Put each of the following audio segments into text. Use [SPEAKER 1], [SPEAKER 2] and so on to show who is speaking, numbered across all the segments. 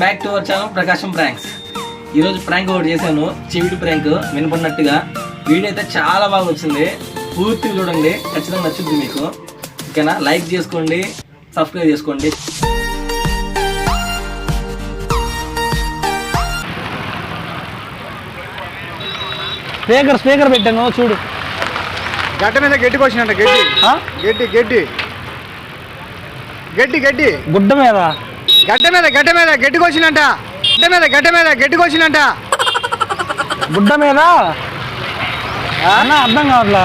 [SPEAKER 1] Welcome back to our channel Prakasam pranks ఈరోజు prank ఒకటి చేశాను చెవిటి ప్రాంక్ వినపడినట్టుగా. వీడియో అయితే చాలా బాగా వచ్చింది. పూర్తిగా చూడండి ఖచ్చితంగా నచ్చుద్ది మీకు. ఓకేనా? లైక్ చేసుకోండి సబ్స్క్రైబ్ చేసుకోండి.
[SPEAKER 2] స్పీకర్ స్పీకర్ పెట్టాను చూడు.
[SPEAKER 3] గడ్డ మీద గడ్డికి వచ్చినట్ట గడ్డి? గడ్డి గడ్డి. గడ్డి గడ్డి.
[SPEAKER 2] గుడ్డ మీద?
[SPEAKER 3] గడ్డ మీద గడ్డ మీద గడ్డికి వచ్చినట్ట గడ్డ మీద గడ్డ మీద గడ్డికి వచ్చినట్ట
[SPEAKER 2] గుడ్డ మీద? అన్న అర్థం కావట్లా?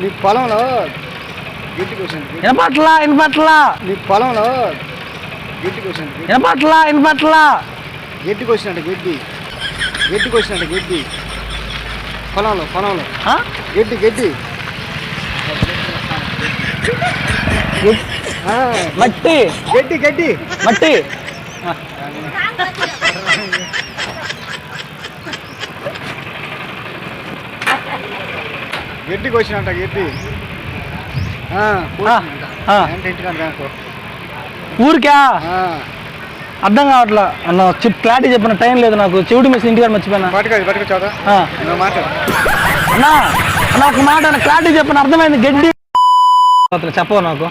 [SPEAKER 3] నీ పొలంలో
[SPEAKER 2] వినపట్లా వినపట్లా?
[SPEAKER 3] నీ పొలంలో
[SPEAKER 2] వినపట్లా వినపట్లా?
[SPEAKER 3] గడ్డికి వచ్చినట్టు గడ్డి. గడ్డికి వచ్చినట్టు గడ్డి. పొలంలో పొలంలో? గడ్డి గడ్డి.
[SPEAKER 2] మట్టి.
[SPEAKER 3] గడ్డి గడ్డి.
[SPEAKER 2] మట్టి.
[SPEAKER 3] గడ్డికి వచ్చినట్ట గడ్డి.
[SPEAKER 2] ఊరికా? అర్థం కావట్లా అన్న చెప్ క్లారిటీ చెప్పిన టైం లేదు నాకు. చెవిటి మిస్ ఇంటికాడ మర్చిపోయినా. అన్నా ఒక మాట క్లారిటీ చెప్పిన అర్థమైంది. గడ్డి. చెప్పవు నాకు?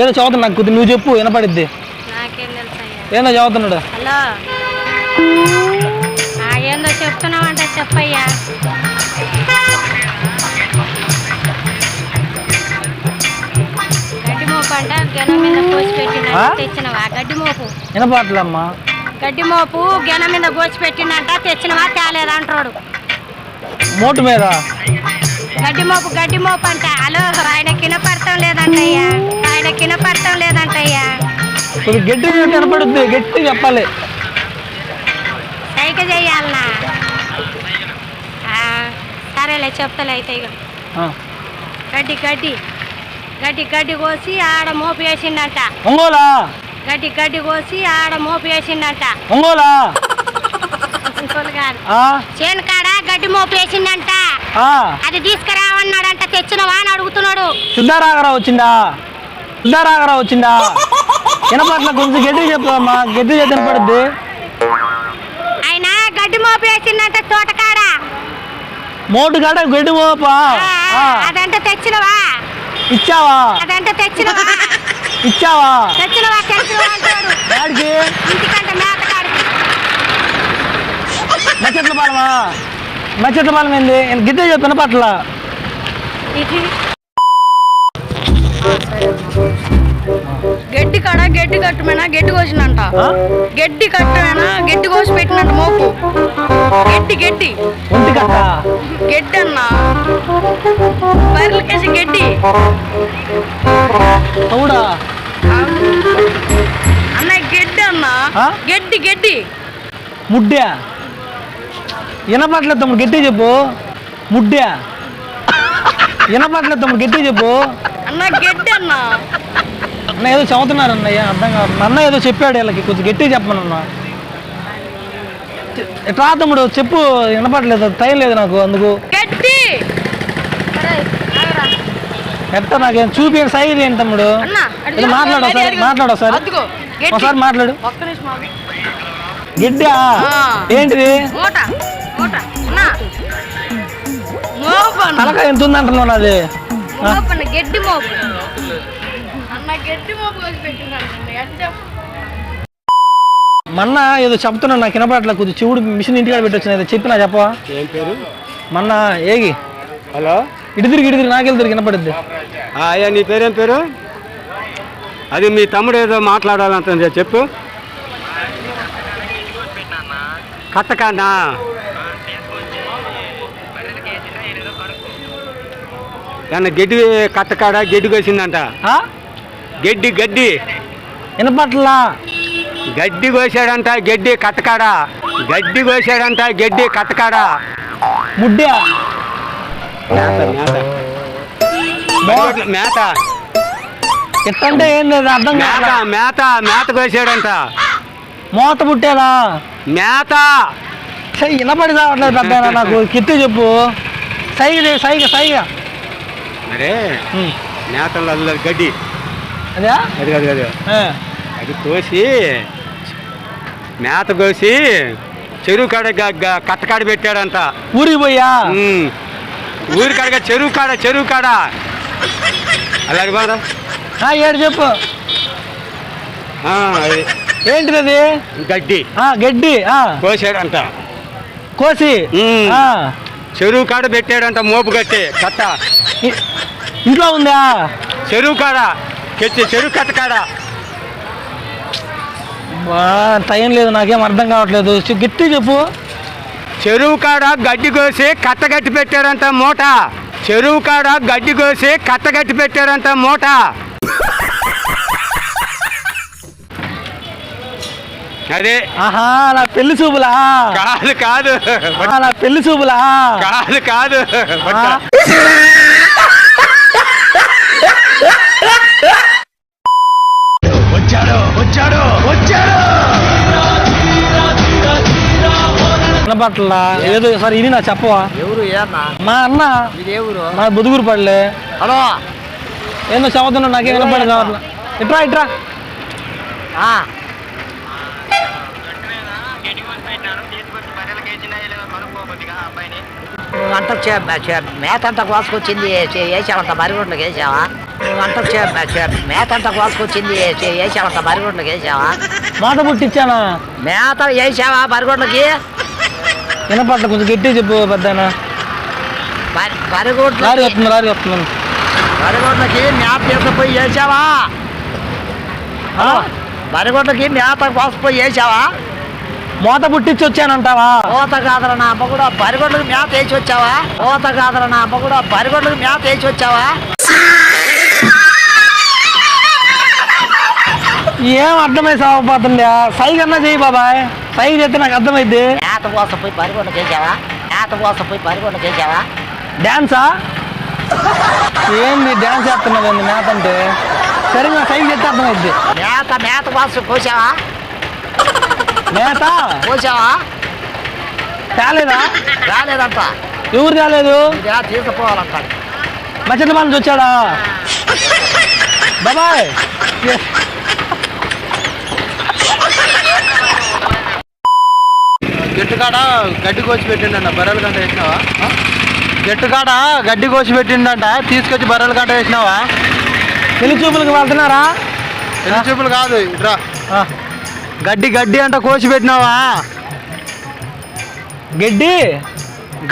[SPEAKER 2] ఏదో చదువుతున్నా నాకు కొద్దిగా. నువ్వు చెప్పు వినపడిద్ది.
[SPEAKER 4] నాకేం తెలుసయ్యా
[SPEAKER 2] ఏందో చదువుతున్నాడు.
[SPEAKER 4] ఏందో చెప్తున్నావంటే చెప్పయ్యా. గెన మీద కోసి? తెచ్చినవా? గడ్డి మోపు.
[SPEAKER 2] వినపట్లమ్మా
[SPEAKER 4] గడ్డి మోపు గెన మీద కోసి తెచ్చినవా తేలేదంటాడు
[SPEAKER 2] మోటు మీద?
[SPEAKER 4] గడ్డి మోపు గడ్డి మోపు అంట. హలో ఆయన కినపడటం లేదంటయ్యా. ఆయన కినపడటం లేదంటయ్యా.
[SPEAKER 2] కొద్దిగా గట్టి చెప్పి వినపడుద్ది గట్టి చెప్పాలి
[SPEAKER 4] సైక సరేలే చెప్తలే అయితే ఇక. గడ్డి గడ్డి. గడ్డి గడ్డి కోసి ఆడ మోపు వేసిండంట
[SPEAKER 2] ఒంగోలా?
[SPEAKER 4] గడ్డి గడ్డి కోసి ఆడ మోపు వేసిండంట
[SPEAKER 2] ఒంగోలా
[SPEAKER 4] చేను కాడ గడ్డి మోపు వేసిండంట. అది తీసుకురావన్నాడంట తెచ్చినవా అని అడుగుతున్నాడు.
[SPEAKER 2] సిద్ధారాఘరావు వచ్చిందా? సిద్ధారాఘరావు వచ్చిందా? వినపట్ల కొంచెం గట్టి చెప్పమ్మా గట్టి చేతి వినపడుద్ది
[SPEAKER 4] ఆయన గడ్డి మోపు వేసిండంట తోటకాడ.
[SPEAKER 2] మోటు కాడ గడ్డి మోపా.
[SPEAKER 4] అదంటే తెచ్చినవా?
[SPEAKER 2] ఇచ్చావా?
[SPEAKER 4] అదంటే
[SPEAKER 2] ఇచ్చావా?
[SPEAKER 4] తెచ్చినవా తెచ్చినవా అంటాడు.
[SPEAKER 2] డాడికి
[SPEAKER 4] ఇంటికంటే మేతకాడికి
[SPEAKER 2] మెచ్చట్ల పాలమా? మెచ్చట్ల ఏంది? గిద్దే చెప్పి వినపట్ల
[SPEAKER 4] ఇది.
[SPEAKER 5] గడ్డి కాడ గడ్డి కట్టమేనా? గడ్డి కోసినంట? గడ్డి కట్టమేనా? గడ్డి కోసి పెట్టినట్టు మోపు. గడ్డి గడ్డి. గడ్డి అన్న బర్రెలకేసి
[SPEAKER 2] తౌడా
[SPEAKER 5] అన్న గడ్డి అన్న? గడ్డి గడ్డి.
[SPEAKER 2] ముడ్డా? వినపట్లేదు తమ్ముడు గట్టి చెప్పు. ముడ్డా? వినపట్లేదు తమ్ముడు గట్టి చెప్పు.
[SPEAKER 5] అన్న గడ్డి అన్న.
[SPEAKER 2] అన్న ఏదో చదువుతున్నారు అన్నయ్య అర్థం కాదు అన్న ఏదో చెప్పాడు వీళ్ళకి కొంచెం గట్టిగా చెప్పమన్నా ఎట్లా తమ్ముడు చెప్పు వినపట్లేదు టైం లేదు నాకు అందుకు.
[SPEAKER 5] గడ్డి.
[SPEAKER 2] ఎట్ట నాకేం చూపి సైజ్ ఏంటి తమ్ముడు? మాట్లాడు ఒకసారి మాట్లాడు ఒకసారి. ఒకసారి మాట్లాడు.
[SPEAKER 5] ఒక్క నిమిషం ఆగు.
[SPEAKER 2] గిడ్డా. ఏంటిది?
[SPEAKER 5] మూట మూట అన్న. మోపు అన్న.
[SPEAKER 2] తలకాయ ఎంత ఉంది అంటున్నావు నాది
[SPEAKER 5] గడ్డి మోపు. అన్న గడ్డి మోపు కోసి పెట్టినాడు ఎంత చెప్పు.
[SPEAKER 2] మొన్న ఏదో చెప్తున్నా నాకు వినపడట్లేదు. కొద్దిగా చెవుడు మిషన్ ఇంటికాడ పెట్టొచ్చిన ఏదో చెప్పినా చెప్పవా?
[SPEAKER 3] ఏం పేరు?
[SPEAKER 2] మొన్న ఏగి?
[SPEAKER 3] హలో?
[SPEAKER 2] ఇటు తిరిగి ఇటు తిరిగి నాకెళ్ళి తిరిగి వినపడుద్ది.
[SPEAKER 3] అయ్యా నీ పేరేం పేరు? అది మీ తమ్ముడు ఏదో మాట్లాడాలంటుంది చెప్పు. కట్టకానా ఏమన్నా గడ్డి కట్టకాడ? గడ్డి కోసిందంట.
[SPEAKER 2] ఆ?
[SPEAKER 3] గడ్డి గడ్డి.
[SPEAKER 2] వినపట్లా?
[SPEAKER 3] గడ్డి కోసాడంట గడ్డి కట్టకాడ? గడ్డి కోసాడంట గడ్డి కట్టకాడ?
[SPEAKER 2] ముడ్డా?
[SPEAKER 3] మేత మేత మేత
[SPEAKER 2] ఎట్టంటే ఏం లేదు అర్థం
[SPEAKER 3] మేత
[SPEAKER 2] కాదు
[SPEAKER 3] మేత మేత కోసాడంట
[SPEAKER 2] మోత పుట్టేదా?
[SPEAKER 3] మేత
[SPEAKER 2] సై వినపడి రావట్లేదు పెద్ద నాకు. కిట్టి చెప్పు. సైగ చేయి, సైగ సైగ.
[SPEAKER 3] మరే
[SPEAKER 2] ఉమ్.
[SPEAKER 3] నేతలు అల్లు గడ్డి.
[SPEAKER 2] అదే?
[SPEAKER 3] అది కాదు కాదు.
[SPEAKER 2] ఆ.
[SPEAKER 3] అది కోసి మేత కోసి చెరువు కాడ గ- గ- కట్టకాడ పెట్టాడంట.
[SPEAKER 2] ఊరికి పోయా?
[SPEAKER 3] ఉమ్. ఊరి కాడ కాదు, చెరువు కాడ చెరువు కాడ. అలాగే బాధ
[SPEAKER 2] ఏడు చెప్పు. ఏంటిది అది
[SPEAKER 3] గడ్డి.
[SPEAKER 2] గడ్డి
[SPEAKER 3] కోసాడంట.
[SPEAKER 2] కోసి?
[SPEAKER 3] చెరువు కాడ పెట్టాడంట మోపు కట్టి కట్ట.
[SPEAKER 2] ఇంట్లో ఉందా?
[SPEAKER 3] చెరువు కాడ కెచ్చి చెరువు కట్ట కాడ.
[SPEAKER 2] టైం లేదు నాకేం అర్థం కావట్లేదు. గట్టి చెప్పు.
[SPEAKER 3] చెరువు కాడ గడ్డి కోసి కట్ట కట్టి పెట్టాడంట మూట. చెరువు కాడ గడ్డి కోసి కట్ట కట్టి పెట్టాడంట మూట. అదే.
[SPEAKER 2] ఆహా నా పెళ్ళి చూపులా?
[SPEAKER 3] కాదు కాదు.
[SPEAKER 2] ఆ, నా పెళ్ళి చూపులా?
[SPEAKER 3] కాదు కాదు.
[SPEAKER 2] ఆ, వినపట్ల ఏదో సార్ ఇది నా చెప్పవా?
[SPEAKER 6] ఎవరు
[SPEAKER 2] మా అన్న
[SPEAKER 6] ఎవరు?
[SPEAKER 2] నా బుదుగురు పడలే
[SPEAKER 6] హలో?
[SPEAKER 2] ఏందో చదువుతున్నా నాకేం వినపడి కావట్లా ఇట్రా ఇట్రా.
[SPEAKER 6] నువ్వు అంత మేత అంతా కోసుకొచ్చింది వేసావంట మరిగొడ్లకు వేసావా? నువ్వు అంత మేత అంతా కోసుకొచ్చింది వేసావంట మరిగొడ్లకు వేసావా?
[SPEAKER 2] మాట పుట్టించానా
[SPEAKER 6] మేత వేసావా మరిగొడ్లకి
[SPEAKER 2] వినపట్ల కొంచెం గట్టి చెప్పు పెద్దనా.
[SPEAKER 6] మరి-
[SPEAKER 2] లారీ వస్తుంది లారీ వస్తున్నాను
[SPEAKER 6] మరిగొడ్లకి మేత తీసుకుపోయి వేసావా?
[SPEAKER 2] ఆ?
[SPEAKER 6] మరిగొడ్లకి మేత కోసుకుపోయి వేసావా?
[SPEAKER 2] మోత పుట్టించి వచ్చానంటావా?
[SPEAKER 6] ఓత కాదర నా అమ్మ కూడా బరిగొడ్లకు మేత వేసి వచ్చావా? ఓత కాదర నా అమ్మ కూడా బరిగొడ్లకు మేత వేసి వచ్చావా?
[SPEAKER 2] ఏం అర్థమై సాగపోతుందా సైజ్ అన్నా చెయ్యి బాబాయ్. సైజ్ అయితే నాకు అర్థమైద్ది
[SPEAKER 6] మేత కోసం పోయి బరిగొడ్లకు వేసావా మేత కోసం పోయి బరిగొడ్లకు వేసావా
[SPEAKER 2] డాన్సా? ఏంది డాన్స్ చేస్తున్నావు ఏంది మేత అంటే? సరే నా సైజ్ అయితే అర్థమైద్ది.
[SPEAKER 6] మేత మేత కోసం కోసావా
[SPEAKER 2] మేత
[SPEAKER 6] కోసావా
[SPEAKER 2] తేలేదా
[SPEAKER 6] రాలేదంట.
[SPEAKER 2] ఎవరు తేలేదు
[SPEAKER 6] ఇదే తీసుకుపోవాలంట.
[SPEAKER 2] మచ్చటి నుంచి వచ్చాడా బాబాయ్!
[SPEAKER 7] గట్టు కాడ గడ్డి కోసి పెట్టిండంట. బర్రెల గంట వేసినావా? గట్టు కాడ గడ్డి కోసి పెట్టిండంట. తీసుకొచ్చి బర్రెల గంట వేసినావా?
[SPEAKER 2] పెళ్ళి చూపులకు వెళ్తున్నారా?
[SPEAKER 7] పెళ్ళి చూపులు కాదు ఇట్రా గడ్డి గడ్డి అంట కోసి పెట్టినావా?
[SPEAKER 2] గడ్డి?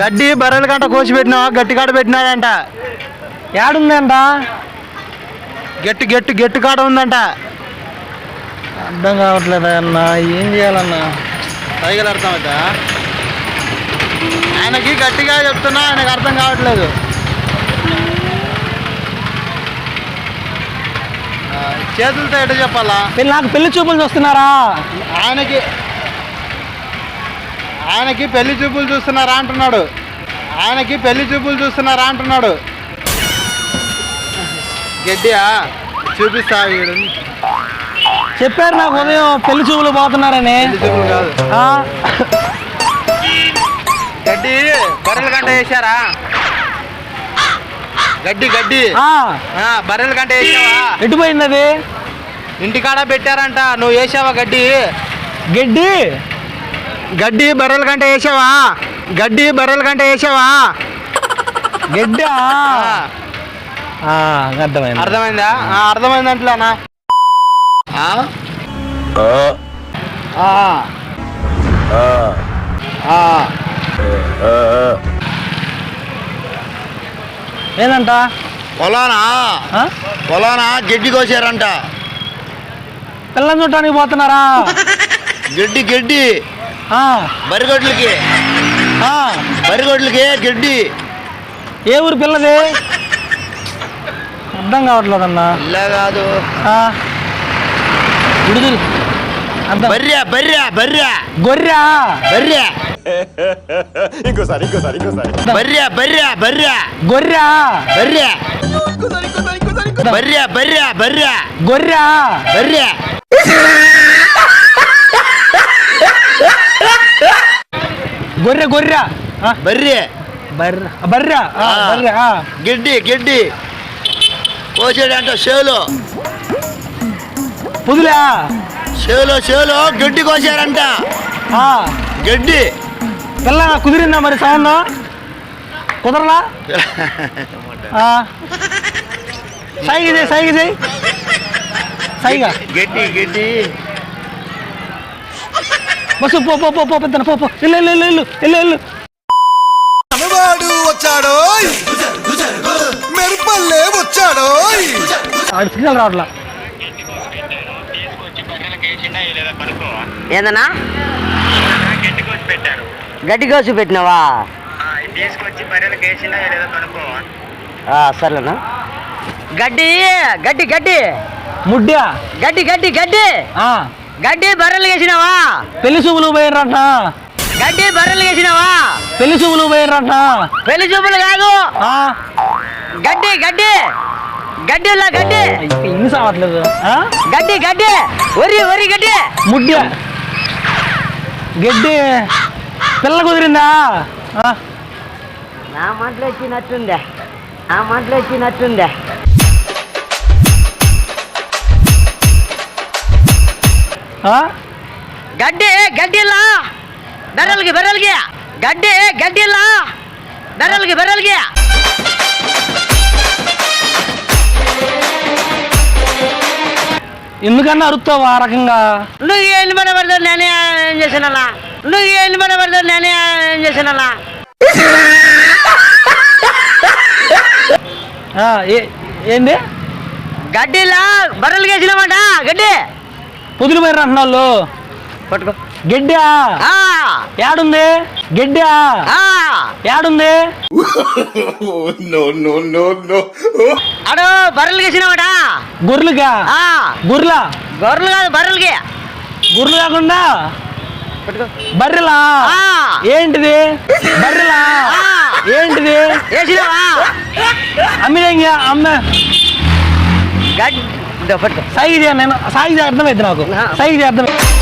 [SPEAKER 7] గడ్డి బర్రెల గంట కోసి పెట్టినావా? గట్టి కాడ పెట్టినాడంట.
[SPEAKER 2] ఏడుందంట?
[SPEAKER 7] గట్టి గట్టి గట్టు కాడ ఉందంట.
[SPEAKER 2] అర్థం కావట్లేదా అన్న. ఏం చేయాలన్నా?
[SPEAKER 7] సైకిల్ అర్థమవుతా ఆయనకి గట్టిగా చెప్తున్నా ఆయనకు అర్థం కావట్లేదు. చేతులతో ఎట చెప్పాలా?
[SPEAKER 2] నాకు పెళ్ళి చూపులు చూస్తున్నారా?
[SPEAKER 7] ఆయనకి ఆయనకి పెళ్ళి చూపులు చూస్తున్నారా అంటున్నాడు. ఆయనకి పెళ్ళి చూపులు చూస్తున్నారా అంటున్నాడు. గడ్డియా? చూపిస్తా వీడు.
[SPEAKER 2] చెప్పారు నాకు ఉదయం పెళ్ళి చూపులు పోతున్నారని.
[SPEAKER 7] గడ్డి బర్రెల గంట వేసారా గడ్డి గడ్డి. బర్రెల గంట వేసావా
[SPEAKER 2] ఎటు పోయింది అది?
[SPEAKER 7] ఇంటికాడ పెట్టారంట. నువ్వు వేసావా గడ్డి?
[SPEAKER 2] గడ్డి?
[SPEAKER 7] గడ్డి బర్రెల గంట వేసావా గడ్డి బర్రెల గంట వేసావా
[SPEAKER 2] గడ్డి?
[SPEAKER 7] ఆ,
[SPEAKER 2] అర్థమైంది.
[SPEAKER 7] అర్థమైందా? ఆ, అర్థమైందంట్లేనా ఆ? ఆ. ఆ.
[SPEAKER 2] ఏందంట?
[SPEAKER 7] పొలానా? పొలానా? గడ్డి కోసారంట.
[SPEAKER 2] పిల్లని చూడటానికి పోతున్నారా?
[SPEAKER 7] గడ్డి గడ్డి. బరిగొడ్లకి. బరిగొడ్లకి గడ్డి.
[SPEAKER 2] ఏ ఊరు పిల్లది? అర్థం కావట్లేదన్నా.
[SPEAKER 7] ఇలా కాదు.
[SPEAKER 2] విడుదల. అర్థం
[SPEAKER 7] బర్రె బర్రె బర్రె.
[SPEAKER 2] గొర్రె.
[SPEAKER 7] బర్రె. బర్రె బర్రె బర్రె.
[SPEAKER 2] గొర్రె.
[SPEAKER 7] బర్రె. బర్రె బర్రె బర్రె.
[SPEAKER 2] గొర్రె.
[SPEAKER 7] బర్రె.
[SPEAKER 2] గొర్రె గొర్రె. ఆ,
[SPEAKER 7] బర్రె.
[SPEAKER 2] బర్రె. బర్రె. ఆ,
[SPEAKER 7] ఆ.
[SPEAKER 2] బర్రె ఆ.
[SPEAKER 7] గిడ్డి గిడ్డి. కోసాడంట షేలో
[SPEAKER 2] పుదులే.
[SPEAKER 7] షేలో షేలో గడ్డి కోసారంట
[SPEAKER 2] ఆ,
[SPEAKER 7] గడ్డి.
[SPEAKER 2] పిల్ల కుదిరిందా మరి సౌండ్ కుదరలా? ఆ. సైగ చేయి సైగ చేయి. సైగా
[SPEAKER 7] గడ్డి గడ్డి.
[SPEAKER 2] బస్సు పో పో పో పో పెద్దన పో పో. ఇల్లు ఇల్లు ఇల్లు ఇల్లు ఇల్లు ఇల్లు
[SPEAKER 8] మనవాడు వచ్చాడో మెరుపల్లే వచ్చాడో
[SPEAKER 2] ఆడు సిగ్నల్ రావట్లా.
[SPEAKER 9] ఏందన్నా? గడ్డి కోసి పెట్టినావా? సర్లేనా గడ్డి గడ్డి గడ్డి.
[SPEAKER 2] ముడ్డా.
[SPEAKER 9] గడ్డి గడ్డి గడ్డి. గడ్డి బర్రెలు వేసినావా
[SPEAKER 2] పెళ్ళి చూపులు పోయినరంట.
[SPEAKER 9] గడ్డి బర్రెలు వేసినావా
[SPEAKER 2] పెళ్ళి చూపులు పోయినరంట.
[SPEAKER 9] పెళ్ళి చూపులు కాదు.
[SPEAKER 2] ఆ,
[SPEAKER 9] గడ్డి. గడ్డి గడ్డిలా గడ్డి
[SPEAKER 2] ఇన్ని సావట్లేదు ఆ?
[SPEAKER 9] గడ్డి గడ్డి వరి వరి గడ్డి
[SPEAKER 2] ముడ్డా గడ్డి పిల్ల కుదిరిందా ఆ,
[SPEAKER 9] నా మాటలు వచ్చినట్టుందే నా మాటలు వచ్చినట్టుందే
[SPEAKER 2] ఆ?
[SPEAKER 9] గడ్డి గడ్డిలా బెర్రలకి బెర్రలకి గడ్డి గడ్డిలా బెర్రలకి బెర్రలకి
[SPEAKER 2] ఎందుకన్నా అరుస్తావు ఆ రకంగా?
[SPEAKER 9] నువ్వు ఎన్ని పడబడతావు నేనే ఏం చేసినా నువ్వు ఎన్ని పడబడతావు నేనే ఏం చేసినా
[SPEAKER 2] ఆ, ఏ- ఏంది?
[SPEAKER 9] గడ్డిలా బర్రెలు వేసినామంట గడ్డి.
[SPEAKER 2] పొదులు పోయిన అంటున్నాళ్ళు.
[SPEAKER 9] పట్టుకో.
[SPEAKER 2] గడ్డా
[SPEAKER 9] ఆ,
[SPEAKER 2] ఏడుంది గడ్డా
[SPEAKER 9] ఆ.
[SPEAKER 2] ఏడుంది
[SPEAKER 9] అడు బర్రెలు వేసినామట
[SPEAKER 2] గొర్రెలుగా?
[SPEAKER 9] ఆ,
[SPEAKER 2] గొర్రెల
[SPEAKER 9] గొర్రెలు కాదు బర్రెలకి.
[SPEAKER 2] గొర్రెలు కాకుండా? బర్రెలా?
[SPEAKER 9] ఆ.
[SPEAKER 2] ఏంటిది? బర్రెలా?
[SPEAKER 9] ఆ.
[SPEAKER 2] ఏంటిది?
[SPEAKER 9] వేసినావా?
[SPEAKER 2] అమ్మిదంగా అమ్మ. సైజ్ నేను సైజ్ అర్థమైంది నాకు. సైజ్ అర్థమైంది.